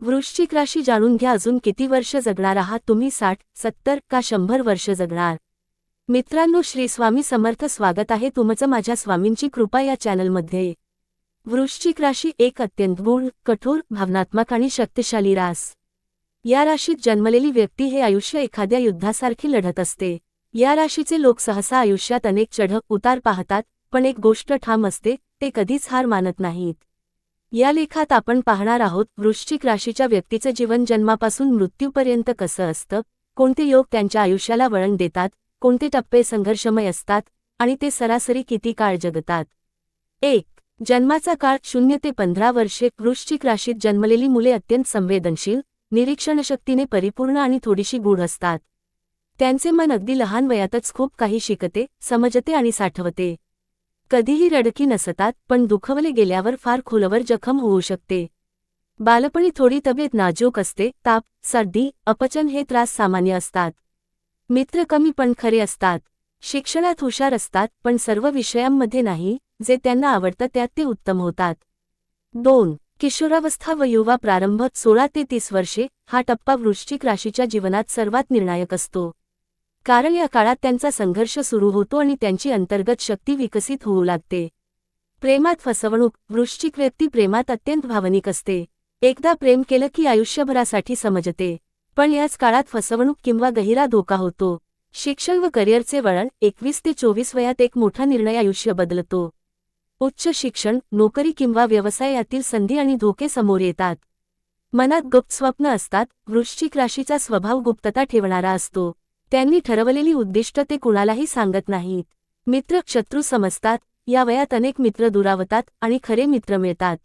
वृश्चिक राशी जाणून घ्या अजून किती वर्ष जगणार आहात? तुम्ही साठ सत्तर का शंभर वर्ष जगणार? मित्रांनो श्री स्वामी समर्थ स्वागत आहे तुमचं माझ्या स्वामींची कृपा या चॅनलमध्ये. वृश्चिक राशी एक अत्यंत गूढ कठोर भावनात्मक आणि शक्तिशाली रास. या राशीत जन्मलेली व्यक्ती हे आयुष्य एखाद्या युद्धासारखी लढत असते. या राशीचे लोक सहसा आयुष्यात अनेक चढ उतार पाहतात पण एक गोष्ट ठाम असते ते कधीच हार मानत नाहीत. या लेखात आपण पाहणार आहोत वृश्चिक राशीच्या व्यक्तीचं जीवन जन्मापासून मृत्यूपर्यंत कसं असतं कोणते योग त्यांच्या आयुष्याला वळण देतात कोणते टप्पे संघर्षमय असतात आणि ते सरासरी किती काळ जगतात. एक जन्माचा काळ शून्य ते पंधरा वर्षे वृश्चिक राशीत जन्मलेली मुले अत्यंत संवेदनशील निरीक्षणशक्तीने परिपूर्ण आणि थोडीशी गूढ असतात. त्यांचे मन अगदी लहान वयातच खूप काही शिकते समजते आणि साठवते. कधीही रडकी नसतात पण दुखवले गेल्यावर फार खोलवर जखम होऊ शकते. बालपणी थोडी तब्येत नाजूक असते ताप सर्दी अपचन हे त्रास सामान्य असतात. मित्र कमी पण खरे असतात. शिक्षणात हुशार असतात पण सर्व विषयांमध्ये नाही जे त्यांना आवडतं त्यात ते उत्तम होतात. दोन किशोरावस्था व युवा प्रारंभ सोळा ते तीस वर्षे हा टप्पा वृश्चिक राशीच्या जीवनात सर्वात निर्णायक असतो. कारण या काळात त्यांचा संघर्ष सुरू होतो आणि त्यांची अंतर्गत शक्ती विकसित होऊ लागते. प्रेमात फसवणूक वृश्चिक व्यक्ती प्रेमात अत्यंत भावनिक असते. एकदा प्रेम केलं की आयुष्यभरासाठी समजते. पण याच काळात फसवणूक किंवा गहिरा धोका होतो. शिक्षण व करिअरचे वळण एकवीस ते चोवीस वयात एक मोठा निर्णय आयुष्य बदलतो. उच्च शिक्षण नोकरी किंवा व्यवसाय यातील संधी आणि धोके समोर येतात. मनात गुप्त स्वप्न असतात वृश्चिक राशीचा स्वभाव गुप्तता ठेवणारा असतो. त्यांनी ठरवलेली उद्दिष्ट ते कुणालाही सांगत नाहीत. मित्र शत्रू समजतात या वयात अनेक मित्र दुरावतात आणि खरे मित्र मिळतात.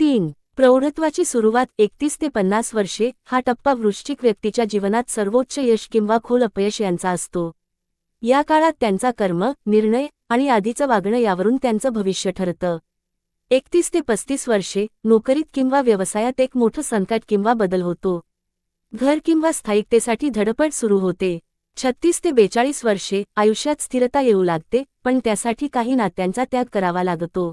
तीन प्रौढत्वाची सुरुवात एकतीस ते पन्नास वर्षे हा टप्पा वृश्चिक व्यक्तीच्या जीवनात सर्वोच्च यश किंवा खोल अपयश यांचा असतो. या काळात त्यांचा कर्म निर्णय आणि आधीचं वागणं यावरून त्यांचं भविष्य ठरतं. एकतीस ते पस्तीस वर्षे नोकरीत किंवा व्यवसायात एक मोठं संकट किंवा बदल होतो. घर किंवा स्थायिकतेसाठी धडपड सुरू होते. छत्तीस ते बेचाळीस वर्षे आयुष्यात स्थिरता येऊ लागते पण त्यासाठी काही नात्यांचा त्याग करावा लागतो.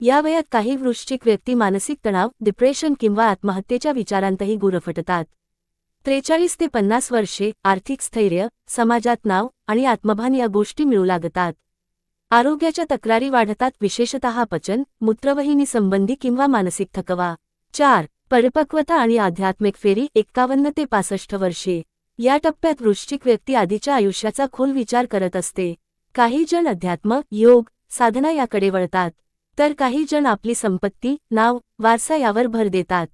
या वयात काही वृश्चिक व्यक्ती मानसिक तणाव डिप्रेशन किंवा आत्महत्येच्या विचारांतही गुरफटतात. त्रेचाळीस ते पन्नास वर्षे आर्थिक स्थैर्य समाजात नाव आणि आत्मभान या गोष्टी मिळू लागतात. आरोग्याच्या तक्रारी वाढतात विशेषतः पचन मूत्रवहिनी संबंधी किंवा मानसिक थकवा. चार परिपक्वता आणि आध्यात्मिक फेरी एक्कावन्न ते पासष्ट वर्षे. या टप्प्यात वृश्चिक व्यक्ती आधीच्या आयुष्याचा खोल विचार करत असते. काही जण अध्यात्म योग साधना याकडे वळतात. तर काही जण आपली संपत्ती नाव वारसा यावर भर देतात.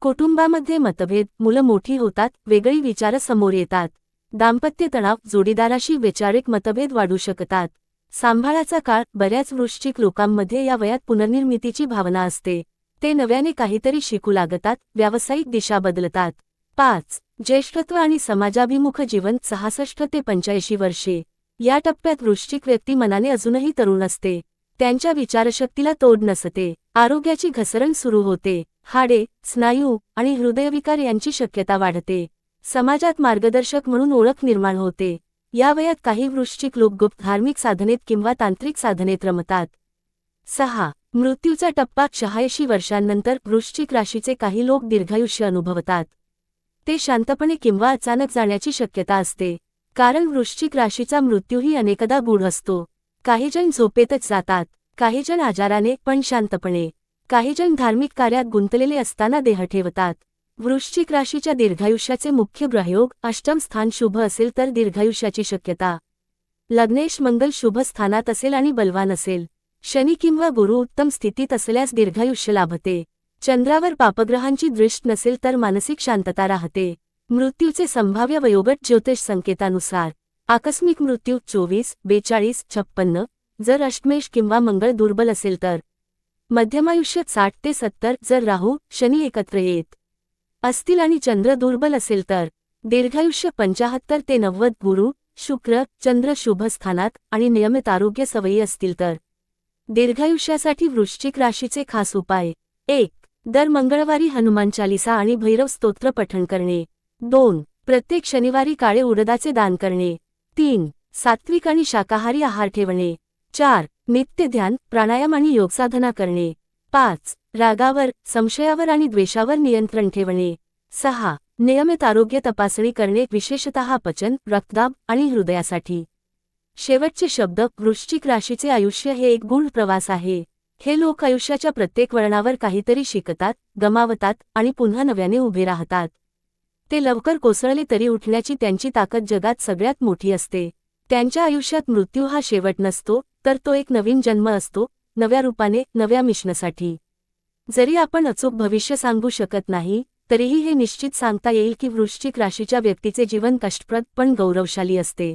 कुटुंबामध्ये मतभेद मुलं मोठी होतात वेगळी विचार समोर येतात. दाम्पत्य तणाव जोडीदाराशी वैचारिक मतभेद वाढू शकतात. सांभाळाचा काळ बऱ्याच वृश्चिक लोकांमध्ये या वयात पुनर्निर्मितीची भावना असते. ते नव्याने काहीतरी शिकू लागतात व्यावसायिक दिशा बदलतात. पाच ज्येष्ठत्व आणि समाजाभिमुख जीवन सहासष्ट ते पंच्याऐंशी वर्षे. या टप्प्यात वृश्चिक व्यक्ती मनाने अजूनही तरुण असते. त्यांच्या विचारशक्तीला तोड नसते. आरोग्याची घसरण सुरू होते. हाडे स्नायू आणि हृदयविकार यांची शक्यता वाढते. समाजात मार्गदर्शक म्हणून ओळख निर्माण होते. या वयात काही वृश्चिक लोक गुप्त धार्मिक साधनेत किंवा तांत्रिक साधनेत रमतात. सहा मृत्यूचा टप्पा शहाऐंशी वर्षांनंतर वृश्चिक राशीचे काही लोक दीर्घायुष्य अनुभवतात. ते शांतपणे किंवा अचानक जाण्याची शक्यता असते. कारण वृश्चिक राशीचा मृत्यूही अनेकदा गूढ असतो. काहीजण झोपेतच जातात. काहीजण आजाराने पण शांतपणे. काहीजण धार्मिक कार्यात गुंतलेले असताना देह ठेवतात. वृश्चिक राशीच्या दीर्घायुष्याचे मुख्य ग्रहयोग अष्टम स्थान शुभ असेल तर दीर्घायुष्याची शक्यता. लग्नेश मंगल शुभ स्थानात असेल आणि बलवान असेल. शनी किंवा गुरु उत्तम स्थितीत असल्यास दीर्घायुष्य लाभते. चंद्रावर पापग्रहांची दृष्ट नसेल तर मानसिक शांतता राहते. मृत्यूचे संभाव्य वयोगट ज्योतिष संकेतानुसार. आकस्मिक मृत्यू चोवीस बेचाळीस छप्पन्न जर अष्टमेश किंवा मंगळ दुर्बल असेल तर. मध्यमायुष्य साठ ते सत्तर जर राहू शनी एकत्र येत. असतील आणि चंद्र दुर्बल असेल तर. दीर्घायुष्य पंचाहत्तर ते नव्वद गुरु शुक्र चंद्र शुभ स्थानात आणि नियमित आरोग्य सवयी असतील तर. दीर्घायुष्यासाठी वृश्चिक राशीचे खास उपाय. एक दर मंगळवारी हनुमान चालिसा आणि भैरव स्तोत्र पठण करणे. दोन प्रत्येक शनिवारी काळे उडदाचे दान करणे. तीन सात्विक आणि शाकाहारी आहार ठेवणे. चार नित्य ध्यान प्राणायाम आणि योगसाधना करणे. पाच रागावर संशयावर आणि द्वेषावर नियंत्रण ठेवणे. सहा नियमित आरोग्य तपासणी करणे विशेषतः पचन रक्तदाब आणि हृदयासाठी. शेवटचे शब्द वृश्चिक राशीचे आयुष्य हे एक गुण प्रवास आहे. हे लोक आयुष्याच्या प्रत्येक वळणावर काहीतरी शिकतात गमावतात आणि पुन्हा नव्याने उभे राहतात. ते लवकर कोसळले तरी उठण्याची त्यांची ताकद जगात सगळ्यात मोठी असते. त्यांच्या आयुष्यात मृत्यू हा शेवट नसतो तर तो एक नवीन जन्म असतो नव्या रूपाने नव्या मिशनसाठी. जरी आपण अचूक भविष्य सांगू शकत नाही तरीही हे निश्चित सांगता येईल की वृश्चिक राशीच्या व्यक्तीचे जीवन कष्टप्रद पण गौरवशाली असते.